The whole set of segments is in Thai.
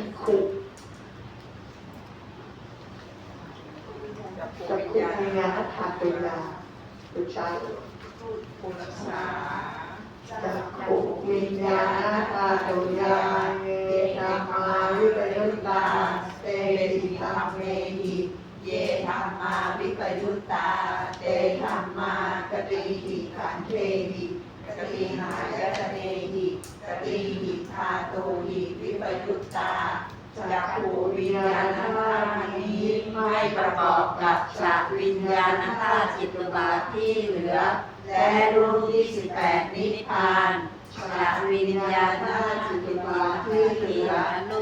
จักขุจักขุวิญญาณธาตุยาปุชาปุรสาจักขุวิญญาณธาตุยาเยธรรมาวิปยุตตาเตติธรรมเมหิเยธรรมาวิปยุตตาเตธรรมากติหิขันเทหิ ติหายตเนหิกติหิธาตุหิวิปยุตตาจักขูวิญญาณธาตุนี้ไม่ประกอบกับจักวิญญาณธาตุจิตบาทที่เหลือ และรูปที่สิบแปดนิพพานจักวิญญาณธาตุจิตบาทที่เหลือ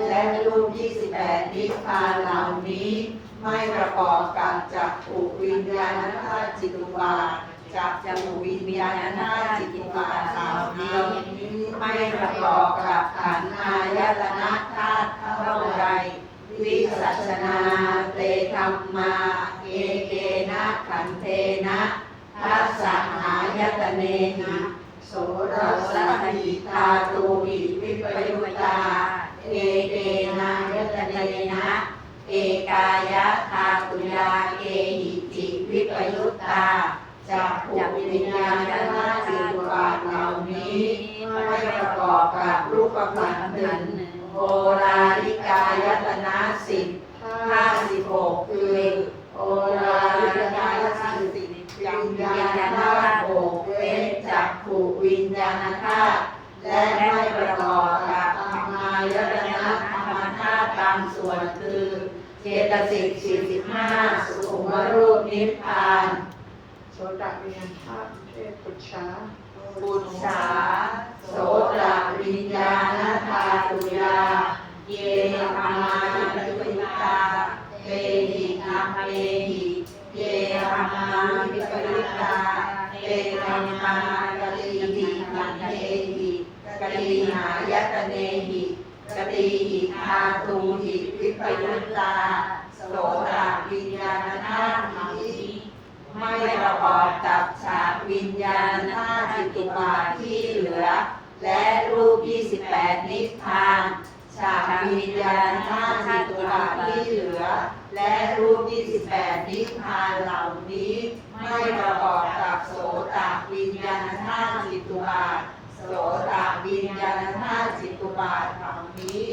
และรูปที่สิบแปดนิพพานเหล่านี้ ไม่ประกอบกับจักขุวิญญาณธาตุจิตบาท จักจักขุวิญญาณธาจิตุบาทเหล่านี้ไม่ประกอบกับขันอายตนะธาตุเท่าไรวิสัชนาเตธรรมาเอเกนะขันเทนะทัสสะหายตเนหิโสรสหิธาตูหิวิปยุตตา เอเกนายตเนนะ เอกายะธาตุยาเอหิจิวิปยุตตา จากภูมิวิญญาณธาตุสิบวาทเหล่านี้ไม่ประกอบกับรูปขันธ์หนึ่งโอลาลิกายตนะสิบห้าสิบหกคือโอลาลิกายตนะสิบวิญญาณธาตุหกเว้นจากภูกวิญญาณธาตุและไม่ประกอบกับธรรมายตนะธรรมธาตุบางส่วนคือเจตสิกสี่สิบห้าสุขุมรูปนิพพาน โสดวิญญาณธาตุเทพปุชาปุจฉาโสตวิญญาณธาตุยา เยธรรมาวิปยุตาเตหิธรรมเมหิเยธรรมาวิปยุตาเตธรรมากติหิขันเทหิกติหายตเนหิกติหิธาตุหิวิปยุตตา โสตวิญญาณธาตุนี้ ไม่ประกอบกับฉากวิญญาณธาจิตุบาที่เหลือ และรูป 28 นิพพานฉากวิญญาณธาจิตุบาที่เหลือ และรูป 28 นิพพานเหล่านี้ ไม่ประกอบกับโสตวิญญาณธาจิตุบาโสตวิญญาณธาจิตุบาเหล่านี้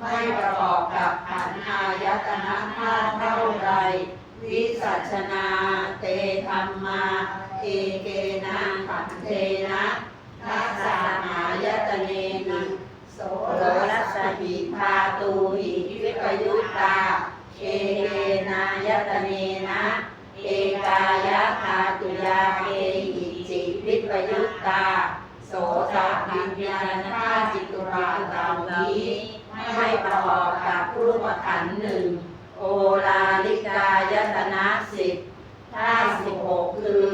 ไม่ประกอบกับขันธ์อายตนะธาเท่าไร วิสัชนาเตธรรมาเอเกนะขันเทนะทัสสะหายตเนนิโสรสหิธาตูหิวิปยุตตาเอเกนายตเนนะเอกายะธาตุยาเอหิจิวิปยุตตาโสตวิญญาณธาจิตุราเหล่านี้ไม่ประกอบกับรูปขันธ์หนึ่ง โอลาลิกายตนะสิบท่าสิบหกคือ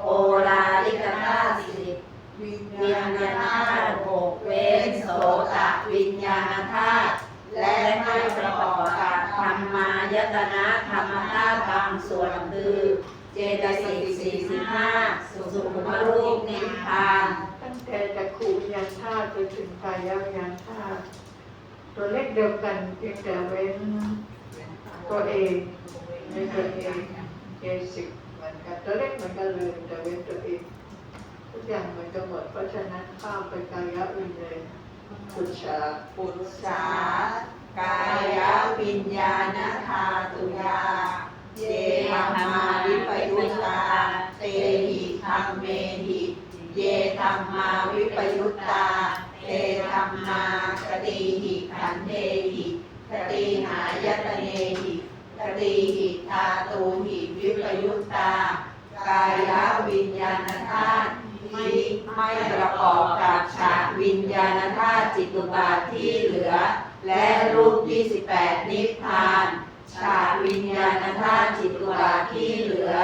โอลาลิกธาตุสิบวิญญาณธาตุหกเว้นโสตวิญญาณธาตุและไม่ประกอบกับธรรมายตนะธรรมธาตุบางส่วนคือเจตสิกสี่สิบห้าสุขุมรูปนิพพานตั้งแต่จักขุวิญญาณธาตุไปถึงกายวิญญาณธาตุตัวเลขเดียวกันเพียงแต่เว้น ตัวเองในตัวเองเอสิกเหมือนกันตัวเลขเหมือนกันเลยแต่เว้นตัวเองทุกอย่างเหมือนกันหมดเพราะฉะนั้นข้ามไปกายวิญญาณปุชาปุจฉากายวิญญาณธาตุยาเยธรรมาวิปยุตตา เตหิธรรมเมหิเยธรรมาวิปยุตตา เตธรรมากติหิขันเทหิ กติหายตเนหิกติหิธาตูหิวิปยุตตา กายวิญญาณธาตุไม่ไม่ประกอบกับฉากวิญญาณธาตุจิตุบาทที่เหลือ และรูป28นิพพานฉากวิญญาณธาตุจิตุบาทที่เหลือ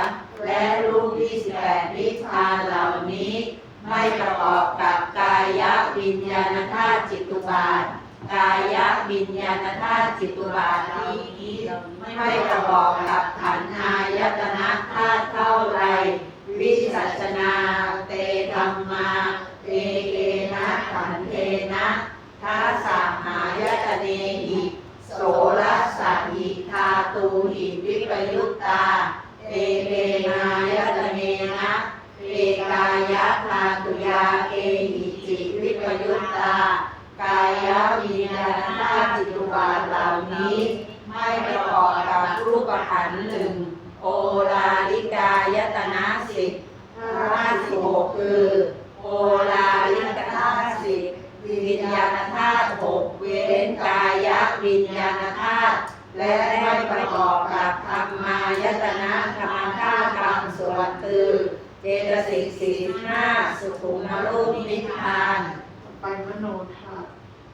และรูป28นิพพานเหล่านี้ ไม่ประกอบกับกายวิญญาณธาตุจิตตุบาท กายบิญญาณธาตุจิตุบาทนี้ไม่ประกอบกับขันธ์อายตนะธาตุเท่าไร วิสัชนาเตธรรมาเอเกนะขันเทนะทัสสะหายตเนหิ ญาณธาตุจิตุบาทเหล่านี้ ไม่ประกอบกับรูปขันธ์หนึ่งโอลาลิกายตนะสิบห้าสิบหกคือ โอลาลิกธาตุสิบวิญญาณธาตุหกเว้นกายวิญญาณธาตุและไม่ประกอบกับธรรมายตนะธรรมธาตุบางส่วนคือเจตสิกสี่ห้าสุขุมรูปนิพพาน ไปมโนธาตุ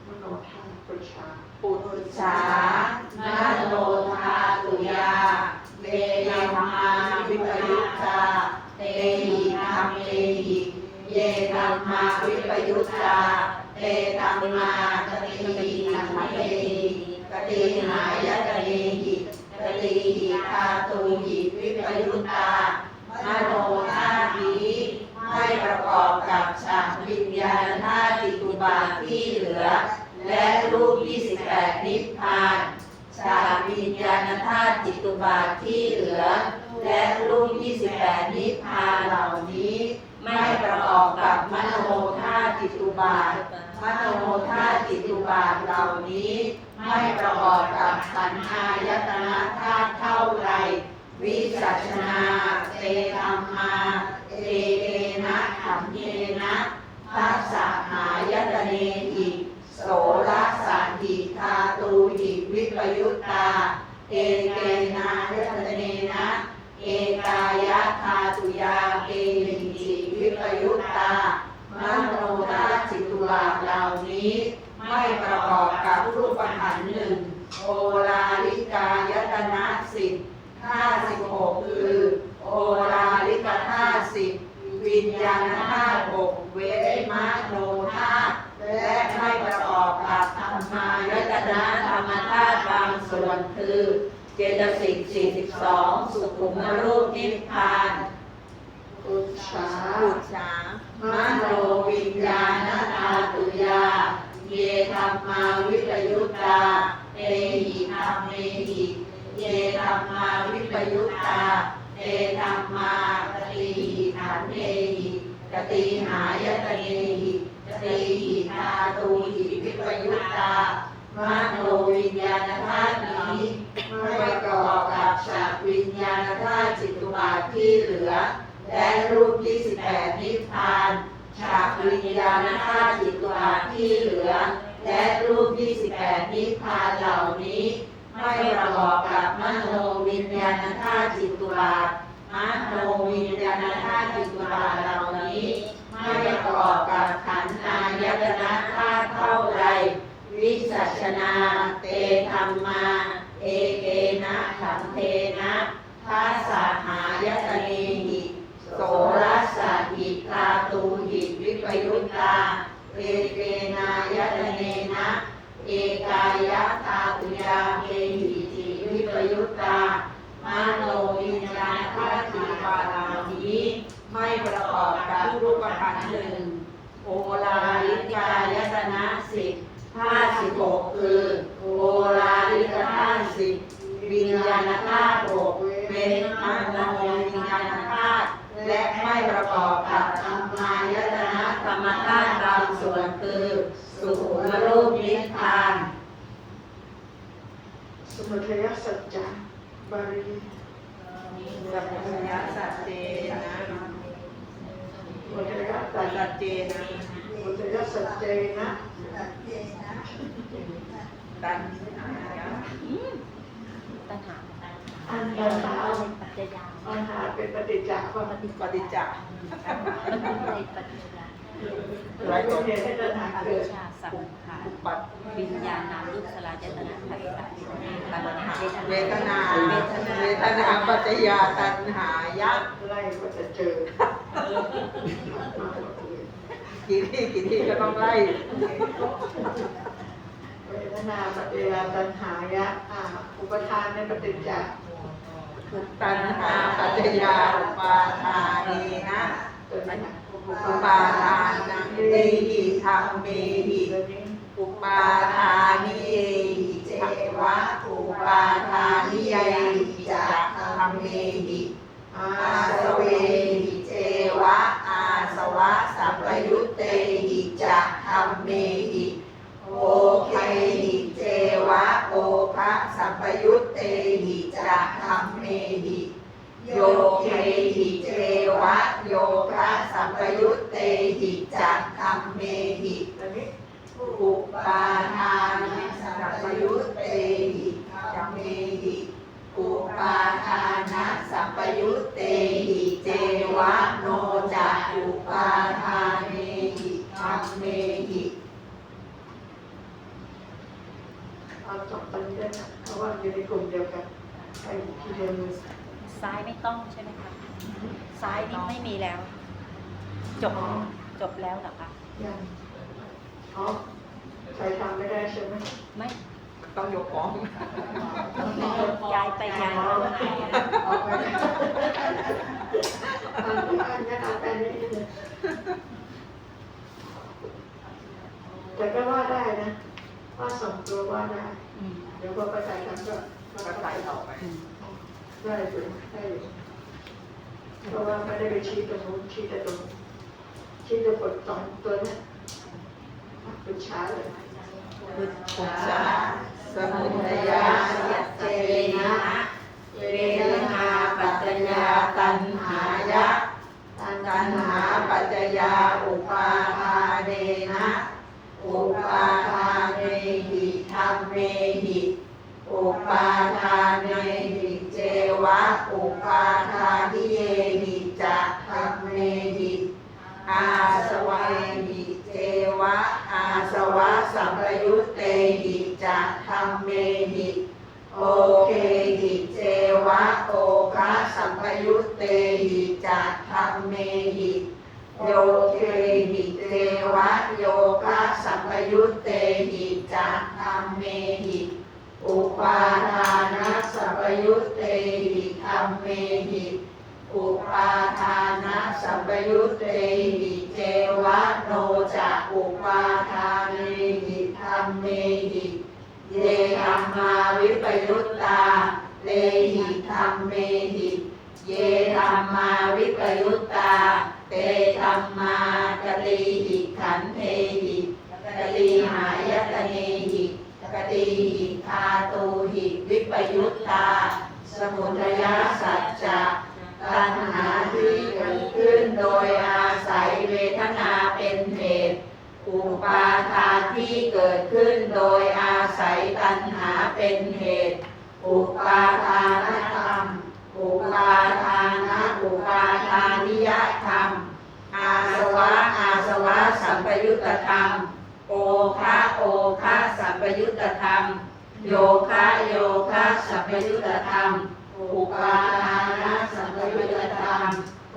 มโนธาตุ ปุชาปุจฉามโนธาตุยาเตยมาวิปยุตตาเตหิธรรมเมหิเยธรรมาวิปยุตตาเตธรรมากติหิธรรมเมหิกติหายตเนหิกติหิธาตุหิวิปยุตตามโนธาตุนี้ไม่ประกอบกับฉากวิญญาณธาตุติตุบาที่เหลือ และรูป 28 นิพพานชาวิญญาณธาตุจิตุบาทที่เหลือ และรูป 28 นิพพานเหล่านี้ ไม่ประกอบกับมโนธาตุจิตุบาทมโนธาตุจิตุบาทเหล่านี้ ไม่ประกอบกับขันธ์อายตนะธาตุเท่าไร วิสัชนาเตธรรมาเตเตนะขันเทนะทัสสะหายตเนหิโสรัสสันหิทาตูหิวิปยุตตา เอเกนายตเนนะเอกายะทาตุยาเอหิจิวิปยุตตามโนธาจิตตุบาเหล่านี้ ไม่ประกอบกับรูปขันธ์หนึ่งโอลาลิกายตนะสิบห้าสิบหกคือโอลาลิกธาสิบวิญญาณธาตุหกเวทมโนธาและไม่ประกอบกับธรร มายตนะธรรมธาตุบางส่วนคือเจตสิกสี่สิบสองสุขุมรูปนิพพานปุชฌาปุจฉามโนวิญญาณธาตุยา เยธรรมาวิปยุตตาเตหิธรรมเมหิเยธรรมาวิปยุตตาเตธรรมากติหิขันเทหิกติหายตเนหิ กติหิธาตูหิวิปยุตตามโนวิญญาณธาตุนี้ไม่ประกอบกับฉากวิญญาณธาตุจิตุบาทที่เหลือ และรูป28นิพพานฉากวิญญาณธาตุจิตุบาทที่เหลือ และรูป28นิพพานเหล่านี้ ไม่ประกอบกับมโนวิญญาณธาตุจิตุบาทมโนวิญญาณธาตุจิตตุบาทเหล่านี้ ให้ประกอบกับขันธ์อายตนะธาตุเท่าไร วิสัชนา เตธรรมา เอเกนะขันเทสสะหายตเนหิ โสรัสสะหิตาตูหิวิปยุตตา เอเกนายตเนนะ เอกายะตาตุยาเกหิจิวิปยุตตามโนวิญญาณธาตุจิตวาลานี้ไม่ประกอบกับ รูปขันธ์หนึ่งโอลาลิกายตนะสิบห้าสิบหกคือโอลาลิกธาตุสิบวิญญาณธาตุหกเป็นมโนวิญญาณธาตุและไม่ประกอบกับธรรมายตนะธรรมธาตุบางส่วนคือสุขุมรูปนิพพานสมุทัยสัจจะบาลีสัพพยสัจเจนะ สมุทัยสัจสัจเจนะสมุทัยสัจเจนะตัณตัณหาอันตัณหาปัจจยาปัญหาเป็นปฏิจจ์ว่ามปฏิจจในปัจจยาหลายคนเรียนให้ตัณหาเกิดสังขารปัตวิญญาณนามรูปสลายจตนะขันธ์ตัณหาเวทนาเวทนาปัจจยาตัณหายะไล่ก็จะเจอ กี่ที่กี่ที่ก็ต้องไล่เวทนาปฏิยาตัณหายะอ่าอุปทานในปฏิจจ์ตัณหาปัจจยาอุปาทานีนะอุปาทานังเตหิธรรมเมหิอุปาทานิเยหิเจวะอุปาทานิเยหิจะธรรมเมหิ อาสเวหิเจวะ อาสวะสัพยุตเตหิจักธัมเมหิโอเคหิเจวะโอภะสัพยุตเตหิจักธัมเมหิโยเคหิเจวะ โยภะสัพยุตเตหิจักธัมเมหิอุปาทานสัพยุตเตหิธัมเมหิ อุปาทานะสัมปยุตเตหิเจวะโนจะอุปาทานเมหิธรรมเมหิเอาสองตัวนี้ด้วยนะเพราะว่าอยู่ในกลุ่มเดียวกันไอ้ที่เรียนมือซ้ายไม่ต้องใช่ไหมคะซ้ายนี่ไม่มีแล้ว จบจบแล้วเหรอคะยังอ๋อใครทำไม่ได้ใช่ไหมไม่ ต้องยกฟ้องย้ายไปย้ายมาออกไปอันแต่ก็ว่าได้นะ ว่าสองตัวว่าได้ เดี๋ยวพอไปใส่กันก็ก็ใส่ต่อไป ได้อยู่ได้อยู่เพราะว่าไม่ได้ไปชี้ตรงนู้นชี้แต่ตรงชี้แต่กดสองตัวนี้ป็นช้าเลยบุตรปุจฉา สมุทัยาสัจเจนะเวทนาปัจจยาตัณหายะตัณหาปัจจยาอุปาทาเนนะ อุปาทาเนหิธรรมเมหิอุปาทาเนหิเจวะ อุปาทานิเยหิจะธรรมเมหิอาสวะหิเจวะอาสวะสัมปยุตเตหิจะธรรมเมหิโอเคหิเจวะโอคะสัมปยุตเตหิจะธรรมเมหิโยเคหิเจวะโยคะสัมป ยุตเตหิจะธรรมเมหิอุปาทานะสัพพยุตเตหิธรรมเมหิอุปาทานะสัพพยุตเตหิเจวะโนจะอุปาทาเนหิธรรมเมหิเยธรรมาวิปยุตตาเลหิธรรมเมหิเยธรรมาวิปยุตตาเตธรรมากติหิขันเทหิ กติหายตเนหิกติหิทาตูหิวิปยุตตา สมุทัยสัจจะตัณหาที่เกิดขึ้นโดยอาศัยเวทนาเป็นเหตุอุปาทานที่เกิดขึ้นโดยอาศัยตัณหาเป็นเหตุ อุปาทานธรรม อุปาทานะอุปาทานิยธรรม อาสวะอาสวะสัมปยุตตธรรม โอคะโอคะสัมปยุตธรรม โยคะโยคะสัมปยุตธรรม อุปาทานะสัมปยุตธรรม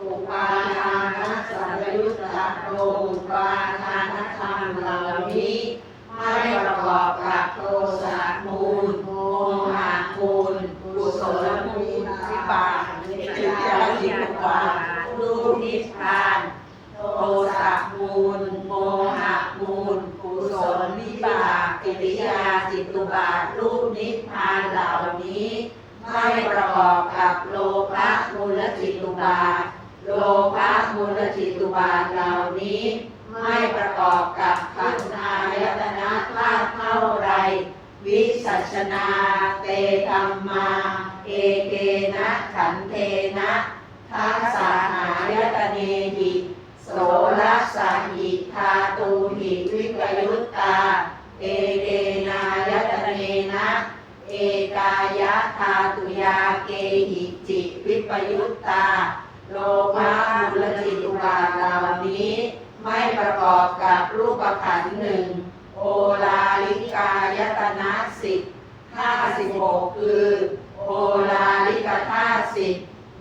อุปาทานะสัมปยุตตธรรมโลอุปาทานธรรมเหล่านี้ ไม่ประกอบกับโทสะมูลโมหะมูลกุศลมูลวิบากจิตยาจิตวารูปนิพพาน โทสะมูล โมหะมูล ศลวิบากกิริยาจิตุบาทรูปนิพพานเหล่านี้ ไม่ประกอบกับโลภะมูลจิตุบาทโลภะมูลจิตุบาทเหล่านี้ ไม่ประกอบกับขันธ์อายตนะธาตุเท่าไร วิสัชนาเตธรรมา เอเกนะขันเทนะทัสสาหายตเนหิ โสรัสหิทาตูหิวิปยุตตา เอเกนายตเนนะ เอกายะทาตุยาเกหิจิวิปยุตตา โลภะมุลจิตุบาเหล่านี้ไม่ประกอบกับรูปขันธ์หนึ่ง โอลาลิกายตนะสิบห้าสิบหกคือ โอลาลิกธาตุสิบ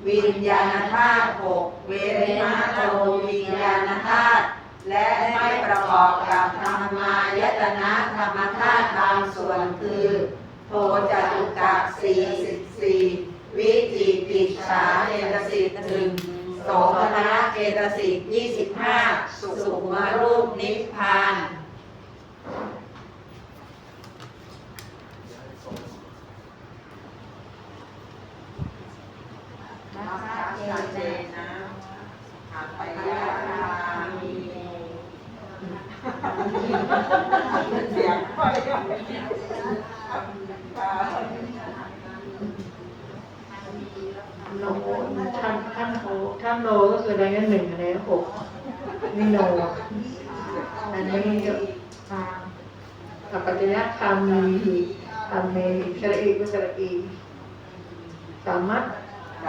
วิญญาณธาตุหกเวรมะโลวิญญาณธาตุและไม่ประกอบกับธรรมายตนะธรรมธาตุบางส่วนคือโทจตุกะสี่สิบสี่วิจิกิจฉาเจตสิกหนึ่งโสภณะเจตสิกยี่สิบห้าสุมารูปนิพพาน มัคคัเจนะหัปยามีไปโลท่านท่านโลท่านโลก็คืออะไรเงี้หนึ่งอะไรหกนี่โลอันนี้ก็าปัจจัยธรรมมีธรรมเมระอีก็สระอีสามารถ ส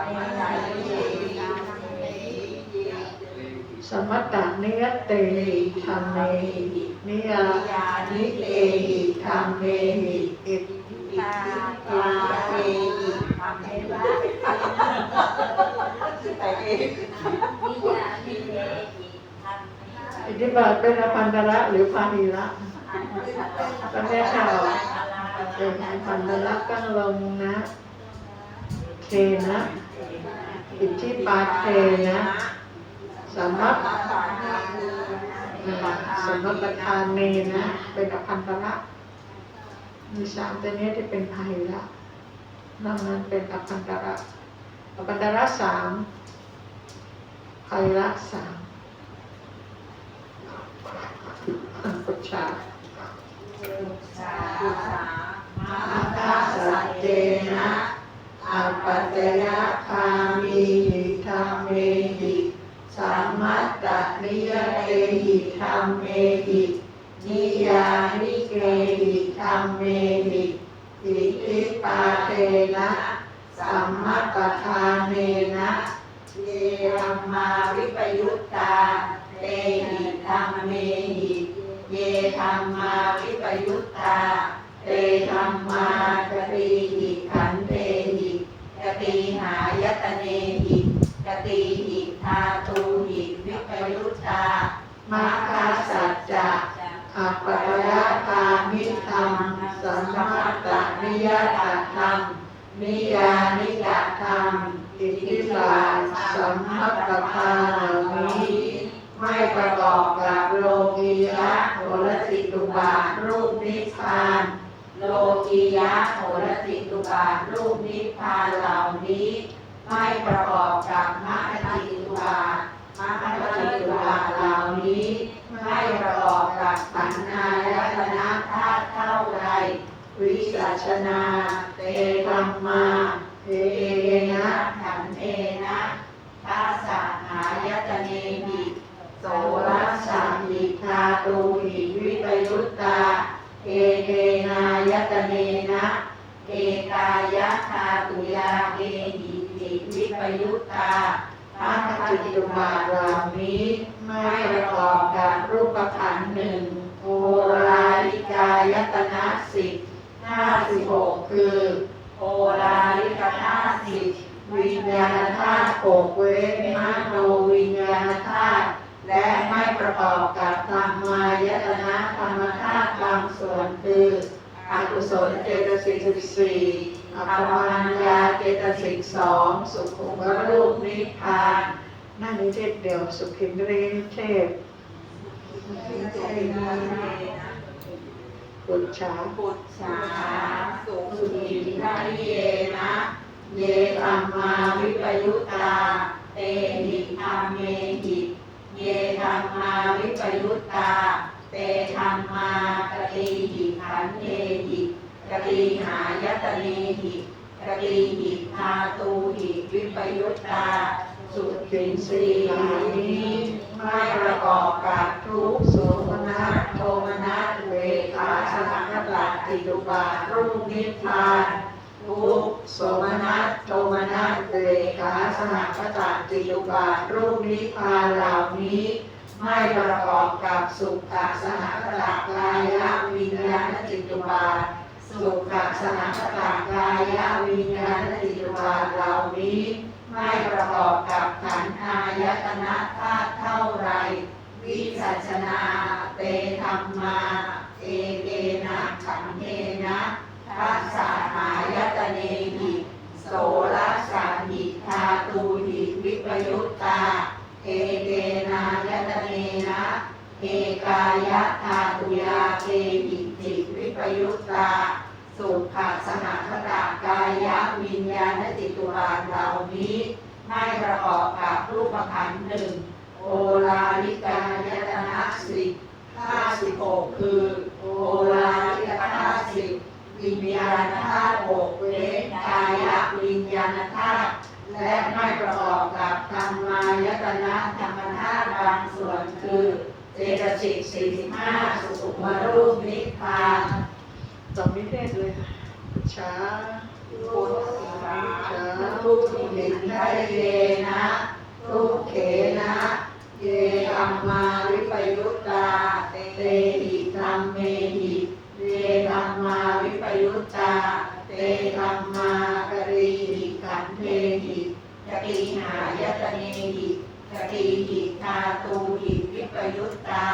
มัตตนิยตเตหิธรรมเมหินิยานิเตหิธรรมเมหิอิติตาตาเอหิทำให้ได้แต่เองนิยานิเทหิทำอิทธิบาทเป็นอภันตระหรือพาหิระก็แม่ข่าวเป็นอภันตระกั้งลงนะเทนะ อิทธิปาเทนะสมัตสมัตทานเนนะ เป็นอภันตระมีสามตัวนี้ที่เป็นพาหิระนอกนั้นเป็นอภันตระอภันตระสามพาหิระสามปุจฉาสาธุสามาคาสัจเจนะอัปปัจจยคา หินิยานิเกหิธรรมเมหิอิทิปาเทนะสัมมัตทาเนนะเยรมาวิปยุตตาเตหิธรรมเมหิเยธรรมาวิปยุตตาเตธรรมากติหิขันเตหิกติหายตเนหิกติหิธาตูหิวิปยุตตา มาคาสัจจะอัปปยะคามิธรรมสัมมาตะนิยตธรรมนิยานิกะธรรมอิทธิบาทสัมมัตตทานเหล่านี้ไม่ประกอบกับโลกียะโหรติตุบาทรูปนิพพานโลกียะโหรติตุบาทรูปนิพพานเหล่านี้ ไม่ประกอบกับมรรคติตุบาท มรรคติตุบาเหล่านี้ไม่ประกอบกับขันธ์นายตนะธาตุเท่าไรวิสัชนาเตธรรมาเอนะขันเอนะทัสสะหายตเนหิโสรัสสะหิทาตูหิวิปยุตตาเอเกนายตเนนะเอกายะธาตุยาเกหิหิวิปยุตตา พัทจิตุบาลานี้ไม่ประกอบกับรูปขันธ์หนึ่งโอราลิกายตนะสิบห้าสิบหกคือโอราลิกธาตุสิบวิญญาณธาตุหกเว้นมโนวิญญาณธาตุและไม่ประกอบกับธรรมายตนะธรรมธาตุบางส่วนคืออกุศลเจตสิกสิบสี่ อัปปมัญญาเจตสิกสองสุขุมรูปนิพพานนั่นนิเทศเดียวสุขินเรนิเทศปุจฉาปุจฉาสุขีทาเยนะ เยธรรมาวิปยุตตา เตหิธรรมเมหิเยธรรมาวิปยุตตา เตธรรมากติหิขันเทหิ กติหายตเนหิกติหิธาตูหิวิปยุตตา สุขินสีหานี้ไม่ประกอบกับทุกข์โสมนัสโทมนัสเวขาสหัคตาติตุบาทรูปนิพพานทุกโสมนัสโทมนัสเวขาสหัคตาติตุบารูปนิพพานเหล่านี้ ไม่ประกอบกับสุขสหัคตากายวิญญาณจิตุบา สุขสหัคตากายวิญญาณจิตุบาเหล่านี้ ไม่ประกอบกับขันธ์อายตนะธาตุเท่าไร วิสัชนาเตธรรมาเอเกนะขันเทนะทัสสะหายตเนหิโสรสสะหิทาตูหิวิปยุตตาเอเกนายตเนนะเอกายะธาตุยาเกหิจิวิปยุตตา สุขสหคตากายะวิญญาณจิตุบาทเหล่านี้ ไม่ประกอบกับรูปขันธ์หนึ่งโอลาลิกายตนะสิบห้าสิบหกคือโอลาลิกธาตุสิบวิญญาณธาตุหกเวกายะวิญญาณธาตุและไม่ประกอบกับธรรมายตนะธรรมธาตุบางส่วนคือเจตสิกสี่สิบห้าสุขุมรูปนิพพาน สองนิเทศเลยค่ะช้าปุตสาทุกขิทะเยนะ ทุกเขนะ เยธรรมาวิปยุตตา เตหิธรรมเมหิเยธรรมาวิปยุตตา เตธรรมากรีหิขันเทหิกติหายตเนหิกติหิทาตูหิวิปยุตตา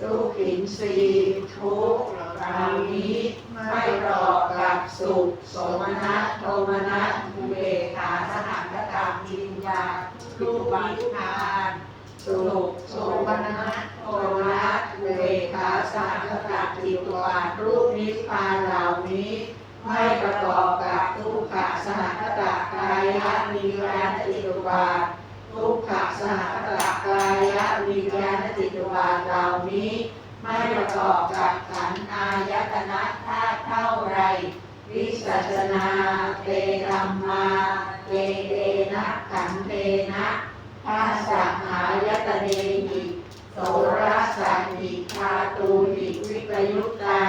ทุกขินสีทุกข์เหล่านี้ไม่ประกอบกับสุขโสมนัสโทมนัสอุเบกขาสหังกตามจิญญา รูปนิพพานสุขโสมนัสโทมนัสเบกขาสหังกตามจิตวารูปนิพพานเหล่านี้ ไม่ประกอบกับทุกขสหังกตกายะวิญาณจิตวาทุกขสหัสตกายะวิญาณจิตวาเหล่านี้ ไม่ประกอบกับขันธ์อายตนะธาตุเท่าไรวิสัชนาเตธรรมาเตเตนะขันเตนะ ภาสังหายตเนหิโสรสันหิทาตูหิวิปยุตตา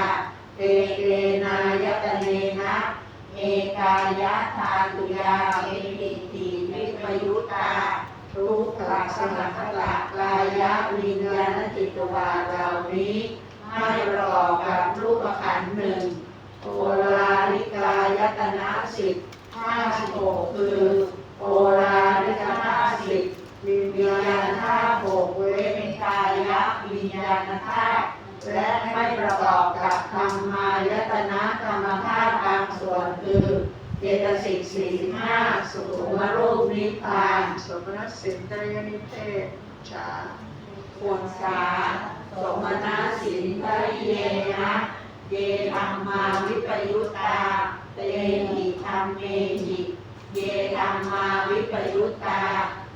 เตเตนายตเนนะเอกายะทาตุยาเอหิติวิปยุตตาทุกขสหัสตกายะวิญญาณจิตวาเหล่านี้ไม่ประกอบกับรูปขันธ์หนึ่งโอลาลิกายตนะสิบห้าสิบหกคือโอลาลิกธาตุสิบ วิญญาณธาตุหกเว้นกายะวิญญาณธาตุและไม่ประกอบกับธรรมายตนะธรรมธาตุบางส่วนคือเจตสิกสี่สิบห้าสุขมรูปนิพพานสมณสินตรยนิเทศช้าปุณสาสมนาสินทริเยนะเยธรรมาวิปยุตตาเตหิธรรมเมหิเยธรรมาวิปยุตตา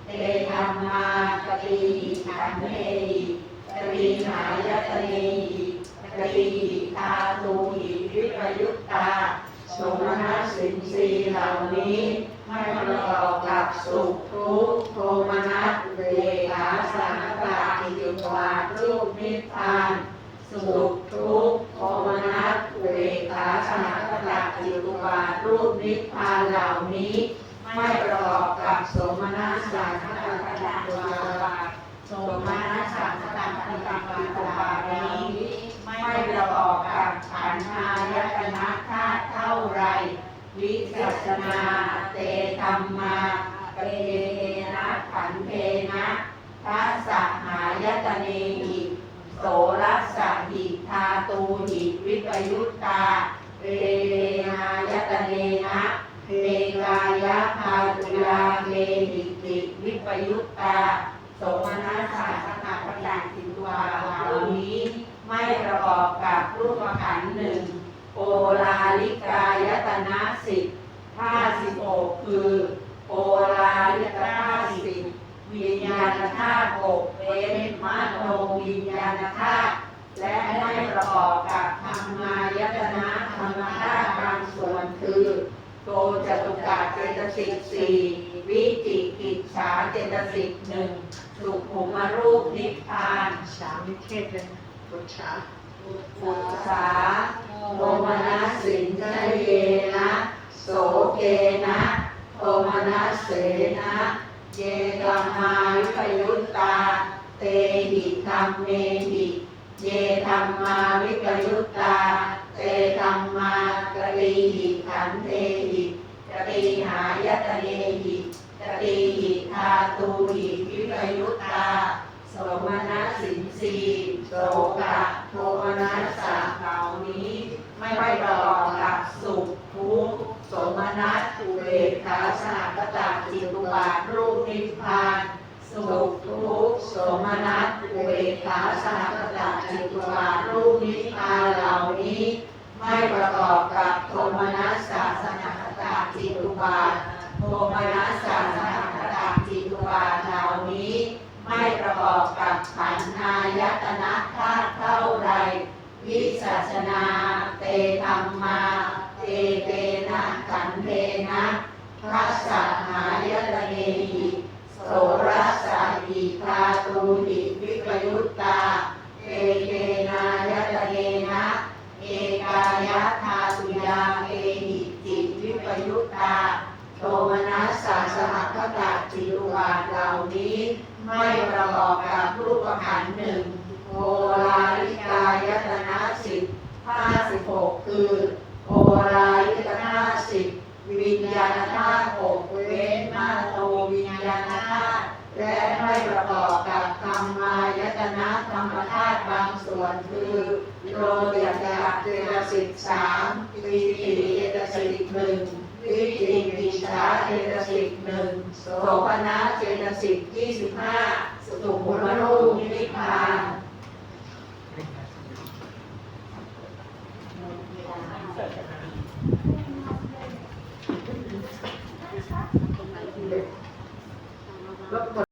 เตธรรมากติหิขันเทหิกติหายตเนหิกติหิทาตูหิวิปยุตตาสมณสินสีเหล่านี้ไม่ประกอบกับสุขทุกข์โทมนัสเวขาสังกาอิติวารูปนิพพานสุขทุกข์โทมนัสเวขาสังกาอิติวารูปนิพพานเหล่านี้ ไม่ประกอบกับสมณะสังกาอิติวาสมณะสังกาอิติวานี้ไม่ประกอบกับขันธายตนะธาตุเท่าไร วิสัชนาเตธรรมาเปนะขันเทนะทัสสหายตเนหิโสรัสหิทาตูหิวิปยุตตาเรนายตเนนะ เทกายะพาตุยาเมหิติวิปยุตตาสมนัสสะสนาปดังสิตวาเหล่านี้ ไม่ประกอบกับรูปขันธ์หนึ่งโอลาลิกายตนะสิบห้าสิบหกคือโอลาลิกาตุสิบวิญญาณธาตุหกเว้นมโนวิญญาณธาตุและไม่ประกอบกับธรรมายตนะธรรมธาตุบางส่วนคือ โกจตุกะเจตสิกสี่วิจิกิจฉาเจตสิกหนึ่งสุขุมรูปนิพพานสามนิเทศเลยนะปุจฉาปุตสาโทมนัสสินทะเยนะโสเกนะโทมนัสเสนะเยกัมมาวิปยุตตา เตหิธรรมเมหิ เยธรรมาวิปยุตตาเตธรรมากรีหิขันเทหิกติหายตเนหิกติหิทาตูหิวิปยุตตาโสมนัสสินสีโสกะโทมนัสสะเหล่านี้ ไม่ประกอบกับสุขทุกข์โสมนัสอุเบกขาสหกตาจิตุบาทรูปนิพพาน สุขทุกข์โสมนัสอุเบกขาสหก ตาจิตุบาทรูปนิพานเหล่านี้ ไม่ประกอบกับโทมนัสสะสหกตาจิตุบาทโทมนัสสะสหกตาจิตุบาทเหล่านี้ ไม่ประกอบกับขันธายตนะธาตุเท่าไรวิสัชนาเตธรรมาเตเตนะขันเทนะทัสสะหายตเนหิโสโสรัสสาหิทาตูหิวิปยุตตา เอเกนายตเนนะเอกายะทาตุยาเอหิจิตวิปยุตตาโทมนัสสะสหคตาจิรุวาเหล่านี้ ไม่ประกอบกับรูปขันหนึ่งโอลาลิกายตนะสิบห้าสิบหกคือโอลาลิกธาตุสิบวิญญาณธาตุหกเว้นมาโตวิญญาณธาตุ และไม่ประกอบกับธรรมายตนะธรรมธาตุบางส่วนคือโลยตะเจตสิกสามปีติเจตสิกหนึ่งวิจิกิจฉาเจตสิกหนึ่งโสภณะเจตสิกยี่สิบห้าสุขุมรูปนิพพาน